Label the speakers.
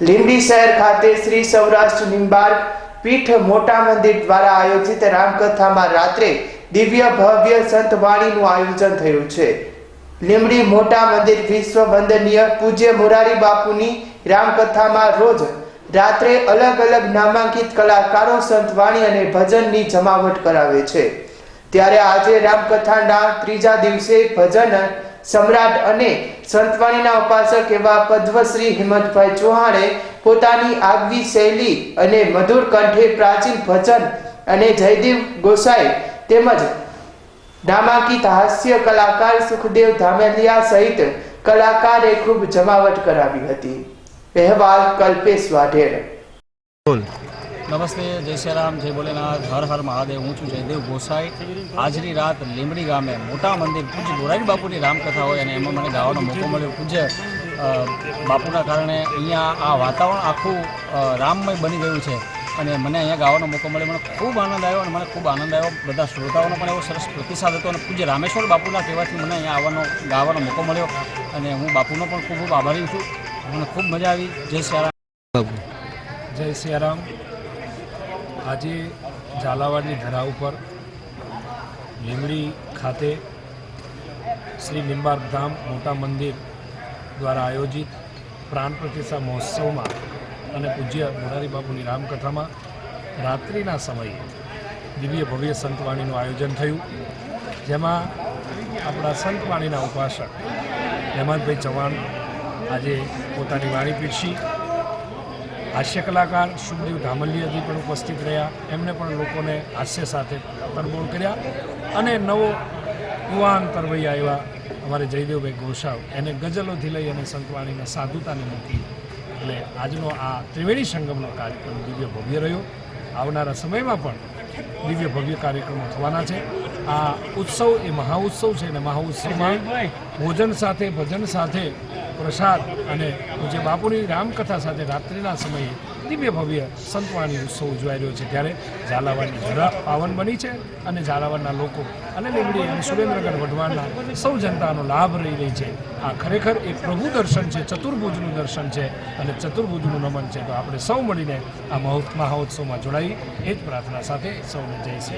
Speaker 1: લીંબડી શહેર ખાતે શ્રી સૌરાષ્ટ્ર નિંબાર્ક પીઠ મોટા મંદિર દ્વારા આયોજિત રામકથામાં રાત્રે દિવ્ય ભવ્ય સંતવાણીનું આયોજન થયું છે. લીંબડી મોટા મંદિર વિશ્વ વંદનીય પૂજ્ય મોરારી બાપુની રામકથામાં રોજ રાત્રે અલગ અલગ નામાંકિત કલાકારો સંતવાણી અને ભજનની જમાવટ કરાવે છે. ત્યારે આજે રામકથાના ત્રીજા દિવસે ભજન સમ્રાટ અને સંતવાણીના ઉપાસક એવા પદ્મશ્રી હિંમતભાઈ ચૌહાણે પોતાની આગવી શૈલી અને મધુર કંઠે પ્રાચીન ભજન અને જયદેવ ગોસાઈ તેમજ નામાંકિત હાસ્ય કલાકાર સુખદેવ ધામેલિયા સહિત કલાકારે ખૂબ જમાવટ કરાવી હતી. અહેવાલ કલ્પેશ વાઢેર.
Speaker 2: નમસ્તે જય શ્રી રામ જય ભોલેનાથ હર હર મહાદેવ હું છું જયદેવ ગોસાઈ. આજની રાત લીંબડી ગામે મોટા મંદિર પૂજ્ય ગોરાઈ બાપુની રામકથા હોય અને એમાં મને ગાવાનો મોકો મળ્યો. પૂજ્ય બાપુના કારણે અહીંયા આ વાતાવરણ આખું રામમય બની ગયું છે અને મને અહીંયા ગાવાનો મોકો મળ્યો. મને ખૂબ આનંદ આવ્યો અને મને ખૂબ આનંદ આવ્યો. બધા શ્રોતાઓનો પણ એવો સરસ પ્રતિસાદ હતો અને પૂજ્ય રામેશ્વર બાપુના કહેવાથી મને અહીંયા આવવાનો ગાવાનો મોકો મળ્યો અને હું બાપુનો પણ ખૂબ ખૂબ આભારી છું. મને ખૂબ મજા આવી. જય શ્રી રામ
Speaker 3: બાબુ
Speaker 4: જય સિયારામ આજે ઝાલાવાડની ધરા ઉપર લીમડી ખાતે શ્રી લીંબાર ધામ મોટા મંદિર દ્વારા આયોજિત પ્રાણ પ્રતિષ્ઠા મહોત્સવમાં અને પૂજ્ય મોરારી બાપુની રામકથામાં રાત્રિના સમયે દિવ્ય ભવ્ય સંતવાણીનું આયોજન થયું. જેમાં આપણા સંતવાણીના ઉપાસક હેમંતભાઈ ચૌહાણ આજે પોતાની વાણી પીરસી હાસ્ય કલાકાર શુભદેવ ધામલિયાજી પણ ઉપસ્થિત રહ્યા. એમને પણ લોકોને હાસ્ય સાથે તરબોળ કર્યા અને નવો યુવાન તરવૈયા એવા અમારે જયદેવભાઈ ગોસાવ એને ગઝલોથી લઈ અને સંતવાણીના સાધુતાને મૂકી એટલે આજનો આ ત્રિવેણી સંગમનો કાર્યક્રમ દિવ્ય ભવ્ય રહ્યો. આવનારા સમયમાં પણ દિવ્ય ભવ્ય કાર્યક્રમો થવાના છે. આ ઉત્સવ એ મહાઉત્સવ છે અને મહાઉત્સવમાં ભોજન સાથે ભજન સાથે પ્રસાદ અને જે બાપુની રામકથા સાથે રાત્રિના સમયે દિવ્ય ભવ્ય સંતવાણી ઉત્સવ ઉજવાઈ રહ્યો છે. ત્યારે ઝાલાવાડની ધરા પાવન બની છે અને ઝાલાવાડના લોકો અને લીમડી અને સુરેન્દ્રગઢ વઢવાડના સૌ જનતાનો લાભ રહી રહી છે. આ ખરેખર એક પ્રભુ દર્શન છે ચતુર્ભુજનું દર્શન છે અને ચતુર્ભુજનું નમન છે. તો આપણે સૌ મળીને આ મહો- મહોત્સવમાં જોડાઈ. એ જ પ્રાર્થના સાથે સૌને જય શ્રી.